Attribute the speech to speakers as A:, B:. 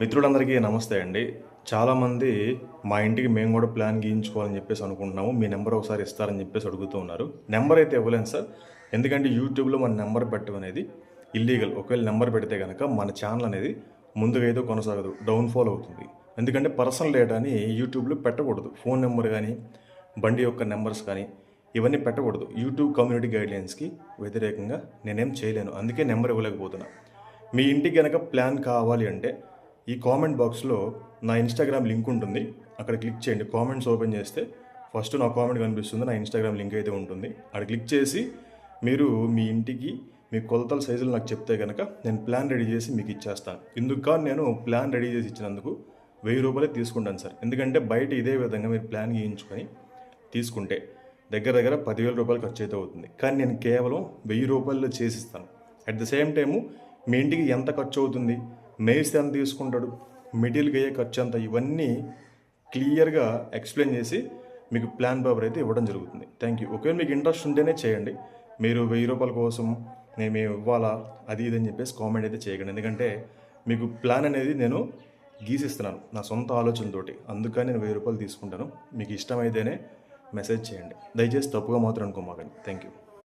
A: మిత్రులందరికీ నమస్తే అండి. చాలామంది మా ఇంటికి మేము కూడా ప్లాన్ గీయించుకోవాలని చెప్పేసి అనుకుంటున్నాము. మీ నెంబర్ ఒకసారి ఇస్తారని చెప్పేసి అడుగుతూ ఉన్నారు. నెంబర్ అయితే ఇవ్వలేను సార్. ఎందుకంటే యూట్యూబ్లో మన నెంబర్ పెట్టడం అనేది ఇల్లీగల్ ఒకవేళ నెంబర్ పెడితే కనుక మన ఛానల్ అనేది ముందుగా అయితే కొనసాగదు. డౌన్ఫాల్ అవుతుంది. ఎందుకంటే పర్సనల్ డేటాని యూట్యూబ్లో పెట్టకూడదు. ఫోన్ నెంబర్ కానీ బండి యొక్క నెంబర్స్ కానీ ఇవన్నీ పెట్టకూడదు. యూట్యూబ్ కమ్యూనిటీ గైడ్లైన్స్కి వ్యతిరేకంగా నేనేం చేయలేను. అందుకే నెంబర్ ఇవ్వలేకపోతున్నా. మీ ఇంటికి కనుక ప్లాన్ కావాలి అంటే ఈ కామెంట్ బాక్స్లో నా ఇన్స్టాగ్రామ్ లింక్ ఉంటుంది. అక్కడ క్లిక్ చేయండి. కామెంట్స్ ఓపెన్ చేస్తే ఫస్ట్ నా కామెంట్ కనిపిస్తుంది. నా ఇన్స్టాగ్రామ్ లింక్ అయితే ఉంటుంది. అక్కడ క్లిక్ చేసి మీరు మీ ఇంటికి మీ కొలతల సైజులు నాకు చెప్తే కనుక నేను ప్లాన్ రెడీ చేసి మీకు ఇచ్చేస్తాను ఇందుకు కానీ నేను ప్లాన్ రెడీ చేసి ఇచ్చినందుకు వెయ్యి రూపాయలే తీసుకుంటాను సార్. ఎందుకంటే బయట ఇదే విధంగా మీరు ప్లాన్ గీయించుకొని తీసుకుంటే దగ్గర దగ్గర పదివేల రూపాయలు ఖర్చు అయితే అవుతుంది. కానీ నేను కేవలం వెయ్యి రూపాయల్లో చేసిస్తాను అట్ ద సేమ్ టైము మీ ఇంటికి ఎంత ఖర్చు అవుతుంది? మేస్ ఎంత తీసుకుంటాడు మెటీరియల్కి అయ్యే ఖర్చు అంత ఇవన్నీ క్లియర్గా ఎక్స్ప్లెయిన్ చేసి మీకు ప్లాన్ పేపర్ అయితే ఇవ్వడం జరుగుతుంది. Thank you. ఒకవేళ మీకు ఇంట్రెస్ట్ ఉంటేనే చేయండి. మీరు వెయ్యి రూపాయల కోసం నేను ఇవ్వాలా అది ఇది అని చెప్పేసి కామెంట్ అయితే చేయకండి. ఎందుకంటే మీకు ప్లాన్ అనేది నేను గీసిస్తున్నాను నా సొంత ఆలోచనతోటి. అందుకని నేను వెయ్యి రూపాయలు తీసుకుంటాను. మీకు ఇష్టమైతేనే మెసేజ్ చేయండి. దయచేసి తప్పుగా మాత్రం అనుకోమాకండి. Thank you.